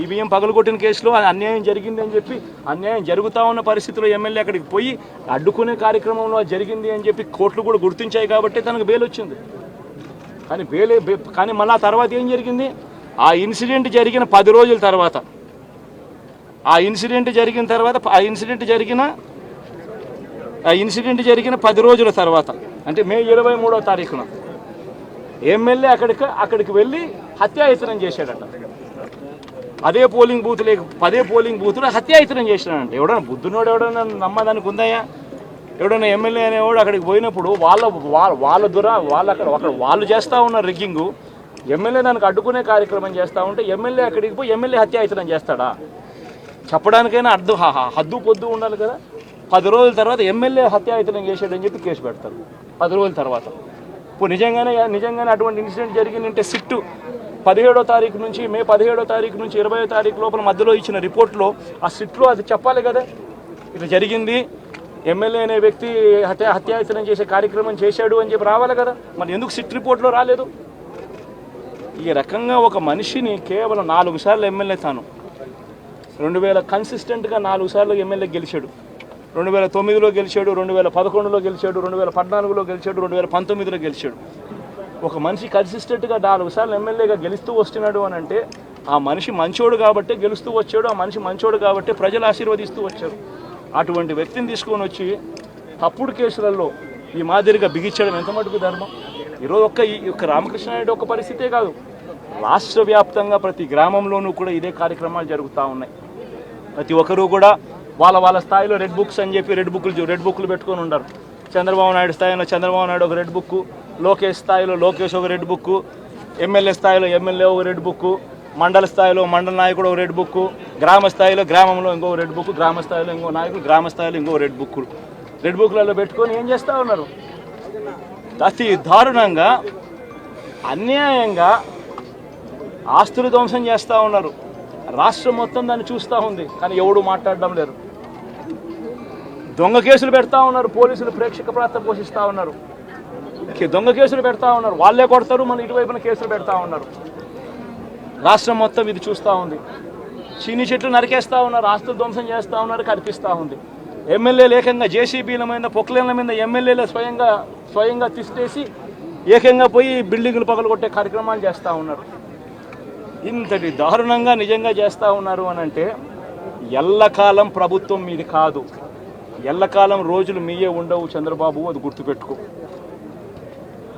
EVM పగలగొట్టిన కేసులో అన్యాయం జరిగింది అని చెప్పి అన్యాయం జరుగుతూ ఉన్న పరిస్థితిలో ఎమ్మెల్యే అక్కడికి పోయి అడ్డుకునే కార్యక్రమంలో అది జరిగింది అని చెప్పి కోర్టులు కూడా గుర్తించాయి కాబట్టి తనకు బెయిల్ వచ్చింది. కానీ బెయిల్ కానీ మళ్ళీ ఆ తర్వాత ఏం జరిగింది? ఆ ఇన్సిడెంట్ జరిగిన పది రోజుల తర్వాత. ఆ ఇన్సిడెంట్ జరిగిన తర్వాత ఆ ఇన్సిడెంట్ జరిగిన ఆ ఇన్సిడెంట్ జరిగిన పది రోజుల తర్వాత అంటే మే ఇరవై మూడో తారీఖున ఎమ్మెల్యే అక్కడికి అక్కడికి వెళ్ళి హత్యాయతనం చేశాడట. అదే పోలింగ్ బూత్ లేక పదే పోలింగ్ బూత్లో హత్యాయతనం చేసినాడంట. ఎవడన్నా బుద్ధునోడు ఎవడన్నా నమ్మదానికి ఉందాయా ఎవడన్నా ఎమ్మెల్యే అనేవాడు అక్కడికి పోయినప్పుడు వాళ్ళ వాళ్ళ వాళ్ళ దుర వాళ్ళు అక్కడ అక్కడ వాళ్ళు చేస్తూ ఉన్న రిగ్గింగు ఎమ్మెల్యే దానికి అడ్డుకునే కార్యక్రమం చేస్తూ ఉంటే ఎమ్మెల్యే అక్కడికి పోయి ఎమ్మెల్యే హత్యాయతనం చేస్తాడా? చెప్పడానికైనా అర్థం హద్దు పొద్దు ఉండాలి కదా. పది రోజుల తర్వాత ఎమ్మెల్యే హత్యాయతనం చేశాడని చెప్పి కేసు పెడతారు. పది రోజుల తర్వాత. ఇప్పుడు నిజంగానే నిజంగానే అటువంటి ఇన్సిడెంట్ జరిగిందంటే సిట్టు. పదిహేడో తారీఖు నుంచి మే పదిహేడో తారీఖు నుంచి ఇరవయో తారీఖు లోపల మధ్యలో ఇచ్చిన రిపోర్ట్లో ఆ సిట్లో అది చెప్పాలి కదా. ఇది జరిగింది. ఎమ్మెల్యే అనే వ్యక్తి హత్య హత్యాయతనం చేసే కార్యక్రమం చేశాడు అని చెప్పి రావాలి కదా. మరి ఎందుకు సిట్ రిపోర్ట్లో రాలేదు? ఈ రకంగా ఒక మనిషిని కేవలం నాలుగు సార్లు ఎమ్మెల్యే తాను. రెండు వేల కన్సిస్టెంట్గా నాలుగు సార్లు ఎమ్మెల్యే గెలిచాడు. రెండు వేల తొమ్మిదిలో గెలిచాడు రెండు వేల పదకొండులో గెలిచాడు రెండు వేల పద్నాలుగులో గెలిచాడు రెండు వేల పంతొమ్మిదిలో గెలిచాడు. ఒక మనిషి కన్సిస్టెంట్గా నాలుగు సార్లు ఎమ్మెల్యేగా గెలుస్తూ వస్తున్నాడు అని అంటే ఆ మనిషి మంచోడు కాబట్టి గెలుస్తూ వచ్చాడు ఆ మనిషి మంచోడు కాబట్టి ప్రజలు ఆశీర్వదిస్తూ వచ్చారు. అటువంటి వ్యక్తిని తీసుకొని వచ్చి తప్పుడు కేసులలో ఈ మాదిరిగా బిగించడం ఎంత మటుకు ధర్మం? ఈరోజు ఒక్క ఈ యొక్క రామకృష్ణ నాయుడు ఒక పరిస్థితే కాదు. రాష్ట్ర వ్యాప్తంగా ప్రతి గ్రామంలోనూ కూడా ఇదే కార్యక్రమాలు జరుగుతూ ఉన్నాయి. ప్రతి ఒక్కరూ కూడా వాళ్ళ వాళ్ళ స్థాయిలో రెడ్ బుక్స్ అని చెప్పి రెడ్ బుక్లు రెడ్ బుక్లు పెట్టుకొని ఉండరు. చంద్రబాబు నాయుడు స్థాయిలో చంద్రబాబు నాయుడు ఒక రెడ్ బుక్ లోకేష్ స్థాయిలో లోకేష్ ఒక రెడ్ బుక్ ఎమ్మెల్యే స్థాయిలో ఎమ్మెల్యే ఒక రెడ్ బుక్ మండల స్థాయిలో మండల నాయకుడు ఒక రెడ్ బుక్ గ్రామ స్థాయిలో గ్రామంలో ఇంకో రెడ్ బుక్ గ్రామ స్థాయిలో ఇంకో నాయకుడు గ్రామ స్థాయిలో ఇంకో రెడ్ బుక్ రెడ్ బుక్లలో పెట్టుకొని ఏం చేస్తూ ఉన్నారు? అతి దారుణంగా అన్యాయంగా ఆస్తులు ధ్వంసం చేస్తూ ఉన్నారు. రాష్ట్రం మొత్తం దాన్ని చూస్తూ ఉంది కానీ ఎవడు మాట్లాడడం లేదు. దొంగ కేసులు పెడతా ఉన్నారు పోలీసులు ప్రేక్షక పాత్ర పోషిస్తూ ఉన్నారు. దొంగ కేసులు పెడతా ఉన్నారు. వాళ్ళే కొడతారు మన ఇటువైపున కేసులు పెడతా ఉన్నారు. రాష్ట్రం మొత్తం ఇది చూస్తూ ఉంది. చిన్ని చెట్లు నరికేస్తూ ఉన్నారు ఆస్తులు ధ్వంసం చేస్తూ ఉన్నారు కనిపిస్తూ ఉంది. ఎమ్మెల్యేలు ఏకంగా జేసీబీల మీద పొక్లేన్ల మీద ఎమ్మెల్యేలు స్వయంగా స్వయంగా తీసేసి ఏకంగా పోయి బిల్డింగులు పగలగొట్టే కార్యక్రమాలు చేస్తూ ఉన్నారు. ఇంతటి దారుణంగా నిజంగా చేస్తూ ఉన్నారు అని అంటే ఎల్లకాలం ప్రభుత్వం మీది కాదు. ఎల్లకాలం రోజులు మీయే ఉండవు చంద్రబాబు అది గుర్తుపెట్టుకో.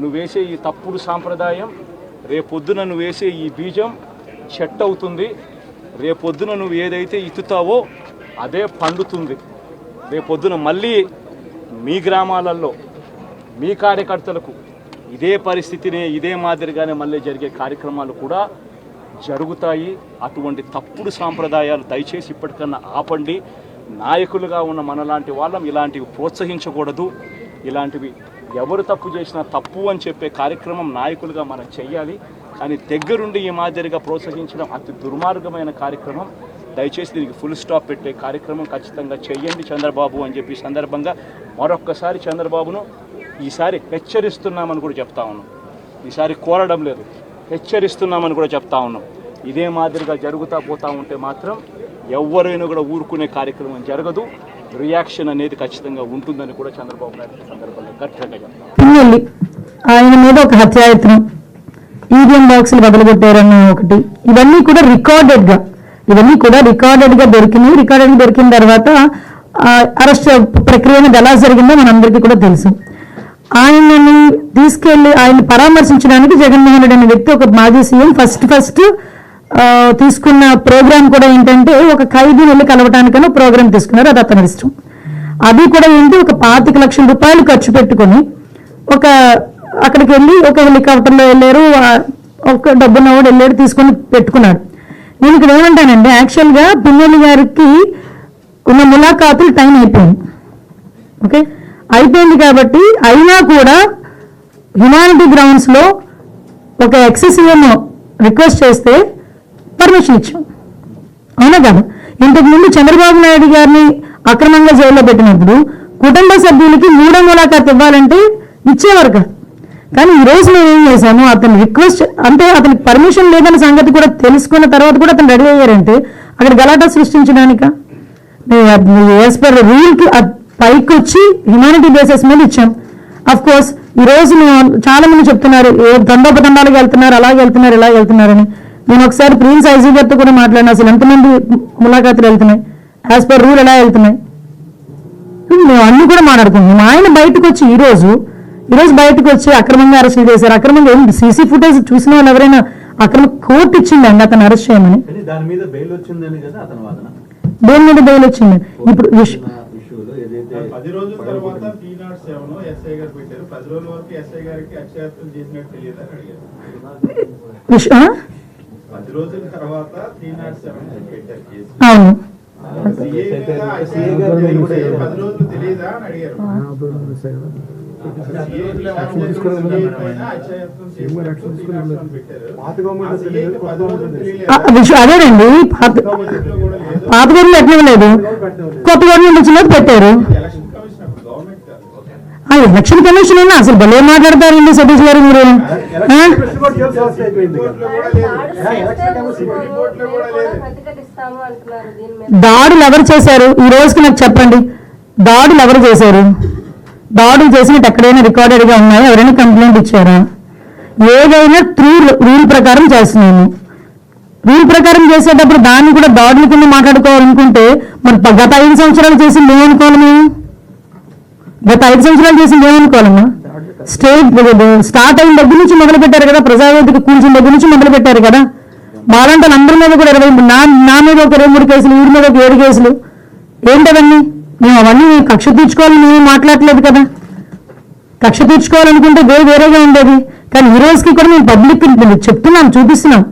నువ్వు వేసే ఈ తప్పుడు సాంప్రదాయం రేపొద్దున నువ్వు వేసే ఈ బీజం చెట్టు అవుతుంది రేపొద్దున నువ్వు ఏదైతే ఇత్తుతావో అదే పండుతుంది. రేపొద్దున మళ్ళీ మీ గ్రామాలలో మీ కార్యకర్తలకు ఇదే పరిస్థితినే ఇదే మాదిరిగానే మళ్ళీ జరిగే కార్యక్రమాలు కూడా జరుగుతాయి. అటువంటి తప్పుడు సాంప్రదాయాలు దయచేసి ఇప్పటికన్నా ఆపండి. నాయకులుగా ఉన్న మనలాంటి వాళ్ళం ఇలాంటివి ప్రోత్సహించకూడదు. ఇలాంటివి ఎవరు తప్పు చేసినా తప్పు అని చెప్పే కార్యక్రమం నాయకులుగా మనం చెయ్యాలి. కానీ దగ్గరుండి ఈ మాదిరిగా ప్రోత్సహించడం అతి దుర్మార్గమైన కార్యక్రమం. దయచేసి దీనికి ఫుల్ స్టాప్ పెట్టే కార్యక్రమం ఖచ్చితంగా చేయండి చంద్రబాబు అని చెప్పి సందర్భంగా మరొక్కసారి చంద్రబాబును ఈసారి హెచ్చరిస్తున్నామని కూడా చెప్తా ఉన్నాం. ఈసారి కోరడం లేదు. హెచ్చరిస్తున్నామని కూడా చెప్తా ఉన్నాం. ఇదే మాదిరిగా జరుగుతూ పోతా ఉంటే మాత్రం ఎవరైనా కూడా ఊరుకునే కార్యక్రమం జరగదు. రియాక్షన్ అనేది ఖచ్చితంగా ఉంటుందని కూడా చంద్రబాబు నాయుడు సందర్భంగా గట్టిగా ఆయన మీద ఒక హత్యాయత్నం ఈవీఎం బాక్సులు వదలగొట్టారన్న ఒకటి ఇవన్నీ కూడా రికార్డెడ్గా ఇవన్నీ కూడా రికార్డెడ్గా దొరికినాయి. రికార్డెడ్ దొరికిన తర్వాత అరెస్ట్ ప్రక్రియ అనేది ఎలా జరిగిందో మనందరికీ కూడా తెలుసు. ఆయనని తీసుకెళ్ళి ఆయన పరామర్శించడానికి జగన్మోహన్ రెడ్డి అనే వ్యక్తి ఒక మాజీ సీఎం ఫస్ట్ ఫస్ట్ తీసుకున్న ప్రోగ్రామ్ కూడా ఏంటంటే ఒక ఖైదీని వెళ్ళి కలవటానికైనా ప్రోగ్రామ్ తీసుకున్నారు. అది అతని ఇష్టం. అది కూడా ఏంటి ఒక పాతిక లక్షల రూపాయలు ఖర్చు పెట్టుకొని ఒక అక్కడికి వెళ్ళి ఒక హెలికాప్టర్లో వెళ్ళారు ఒక డబ్బున్న వాడు వెళ్ళాడు తీసుకొని పెట్టుకున్నాడు. నేను ఇక్కడ ఏమంటానండి యాక్చువల్గా పిన్నెల్లి గారికి ఉన్న ములాఖాతులు టైం అయిపోయింది. ఓకే? అయిపోయింది కాబట్టి అయినా కూడా హ్యుమానిటీ గ్రౌండ్స్లో ఒక ఎక్సెసివ్ రిక్వెస్ట్ చేస్తే పర్మిషన్ ఇచ్చాం. అవునా కదా? ఇంతకు ముందు చంద్రబాబు నాయుడు గారిని అక్రమంగా జైల్లో పెట్టినప్పుడు కుటుంబ సభ్యులకి మూడో ములాఖాత్ ఇవ్వాలంటే ఇచ్చేవారు కాదు. కానీ ఈ రోజు మేము ఏం చేశాము? అతను రిక్వెస్ట్ అంటే అతనికి పర్మిషన్ లేదన్న సంగతి కూడా తెలుసుకున్న తర్వాత కూడా అతను రెడీ అయ్యారంటే అక్కడ గలాటా సృష్టించడానిక? యాజ్ పర్ రూల్కి పైకి వచ్చి హ్యుమానిటీ బేసెస్ మీద ఇచ్చాం. అఫ్ కోర్స్ ఈ రోజు మేము చాలా మంది చెప్తున్నారు ఏ దండోపదండాలకు వెళ్తున్నారు అలాగే వెళ్తున్నారు ఇలా వెళ్తున్నారని. నేను ఒకసారి ప్రిన్స్ ఐజీ గారితో కూడా మాట్లాడిన అసలు ఎంతమంది ములాఖాతులు వెళ్తున్నాయి? యాజ్ పర్ రూల్ ఎలా వెళ్తున్నాయి? మేము అన్ని కూడా మాట్లాడుకుంటున్నాం. ఆయన బయటకు వచ్చి ఈ రోజు ఈ రోజు బయటకు వచ్చి అక్రమంగా అరెస్ట్ చేశారు. అక్రమంగా ఏం సీసీ ఫుటేజ్ చూసిన వాళ్ళు ఎవరైనా అక్రమ కోర్టు ఇచ్చిందండి అతను అరెస్ట్ చేయమని. దాని మీద బెయిల్ వచ్చిందని కదా అతని వాదన. దేని మీద బెయిల్ వచ్చింది? ఇప్పుడు విష్- పది రోజుల తర్వాత నాట్ సెవెన్ అని పెట్టారు కేసు అవును పది రోజులు తెలియదా అని అడిగారు. అదేనండి. పాత గవర్నమెంట్ ఎట్లా లేదు? కొత్త గవర్నమెంట్ వచ్చినది పెట్టారు. ఎలక్షన్ కమిషన్ ఉన్నా అసలు భలే మాట్లాడతారండి సతీష్ గారు మీరు. దాడులు ఎవరు చేశారు? ఈ రోజుకి నాకు చెప్పండి. దాడులు ఎవరు చేశారు? దాడులు చేసినట్టు ఎక్కడైనా రికార్డెడ్గా ఉన్నాయా? ఎవరైనా కంప్లైంట్ ఇచ్చారా? ఏదైనా త్రూ రూల్ ప్రకారం చేస్తున్నాము. రూల్ ప్రకారం చేసేటప్పుడు దాన్ని కూడా దాడుల కింద మాట్లాడుకోవాలనుకుంటే మరి గత ఐదు సంవత్సరాలు చేసింది ఏమనుకోవాలి మేము? గత ఐదు సంవత్సరాలు చేసింది ఏమనుకోవాలమ్మా? స్టేట్ స్టార్ట్ అయిన దగ్గర నుంచి మొదలు పెట్టారు కదా ప్రజావేదిక కూల్చిన దగ్గర నుంచి మొదలు పెట్టారు కదా. మాలాంటి అందరి మీద కూడా ఇరవై నా నా మీద ఒక ఇరవై మూడు కేసులు వీడి మీద ఒక ఏడు కేసులు. ఏంటవన్నీ? మేము అవన్నీ కక్ష తీర్చుకోవాలని మేము మాట్లాడలేదు కదా. కక్ష తీర్చుకోవాలనుకుంటే వేరే వేరేగా ఉండేది. కానీ ఈ రోజుకి కూడా మేము పబ్లిక్ చెప్తున్నాం చూపిస్తున్నాం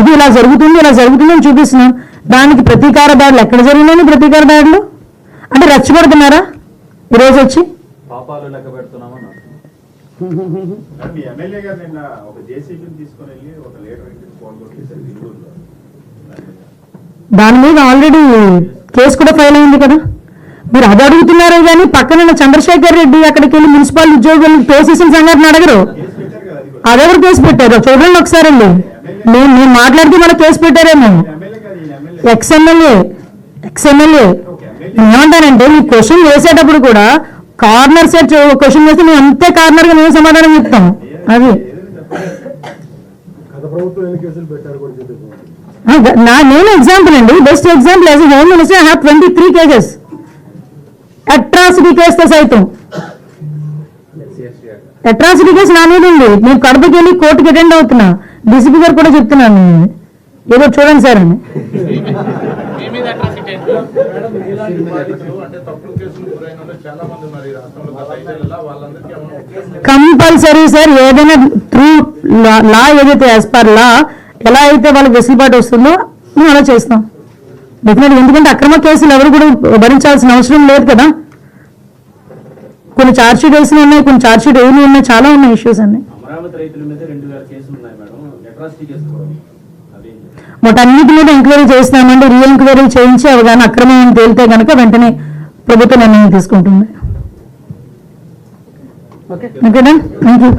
ఇది ఇలా జరుగుతుంది ఇలా జరుగుతుంది అని చూపిస్తున్నాం దానికి ప్రతీకార దాడులు ఎక్కడ జరిగినాయి ప్రతీకార దాడులు? అంటే రెచ్చగొడుతున్నారా? ఈ రోజు వచ్చి? పాపాలు లెక్క పెడుతున్నామని మీ ఎమ్మెల్యే గారు నిన్న ఒక జేసీబీని తీసుకొని వెళ్ళి ఒక లీటర్ ఫోన్ దాని మీద ఆల్రెడీ కేసు కూడా ఫైల్ అయింది కదా. మీరు అది అడుగుతున్నారే కానీ పక్కన ఉన్న చంద్రశేఖర్ రెడ్డి అక్కడికి వెళ్ళి మున్సిపల్ ఉద్యోగులు అడగరు కేసు పెట్టారు కదా అది కూడా అదెవరు కేసు పెట్టారు? చూడండి ఒకసారి అండి. మేము మేము మాట్లాడితే మన కేసు పెట్టారేమో. ఎక్స్ఎమ్మెల్యే నేను ఏమంటానంటే మీ క్వశ్చన్ వేసేటప్పుడు కూడా కార్నర్ సెట్ క్వశ్చన్ వేస్తే మేము అంతే కార్నర్గా మేము సమాధానం చెప్తాం. అది. నా నేను ఎగ్జాంపుల్ అండి. Best example as home minister I have twenty three cases atrocity కేసుతో సైతం. అట్రాసిటీ కేసు నా మీద ఉంది. నేను కడపకి వెళ్ళి కోర్టుకి అటెండ్ అవుతున్నా. డీసీపీ గారు కూడా చెప్తున్నాను నేను. ఏదో చూడండి సార్ అని. అంటే తప్పుడు కేసులు గురైన వాళ్ళు చాలా మంది ఉన్నారు ఈ రాష్ట్రంలో గత ఐదేళ్ళలో వాళ్ళందరికీ ఏమన్నా కంపల్సరీ సార్ ఏదైనా త్రూ లా ఏదైతే యాజ్ పర్ లా ఎలా అయితే వాళ్ళకి వెసులుబాటు వస్తుందో మేము అలా చేస్తాం. డెఫినెట్గా ఎందుకంటే అక్రమ కేసులు ఎవరు కూడా భరించాల్సిన అవసరం లేదు కదా. కొన్ని ఛార్జ్ షీట్ వేసిన ఉన్నాయి కొన్ని ఛార్జ్ షీట్ ఏమి ఉన్నాయి చాలా ఉన్నాయి ఇష్యూస్ అన్ని. అమరావతి రైతుల మీద రెండు వేల కేసులు ఉన్నాయి మేడం. అట్రాసిటీ కేసులు వాటన్నిటి మీద ఎంక్వైరీ చేస్తామండి రీ ఎంక్వైరీ చేయించి అవి కానీ అక్రమం తేలితే కనుక వెంటనే ప్రభుత్వ నిర్ణయం తీసుకుంటుంది. ఓకేనా థ్యాంక్ యూ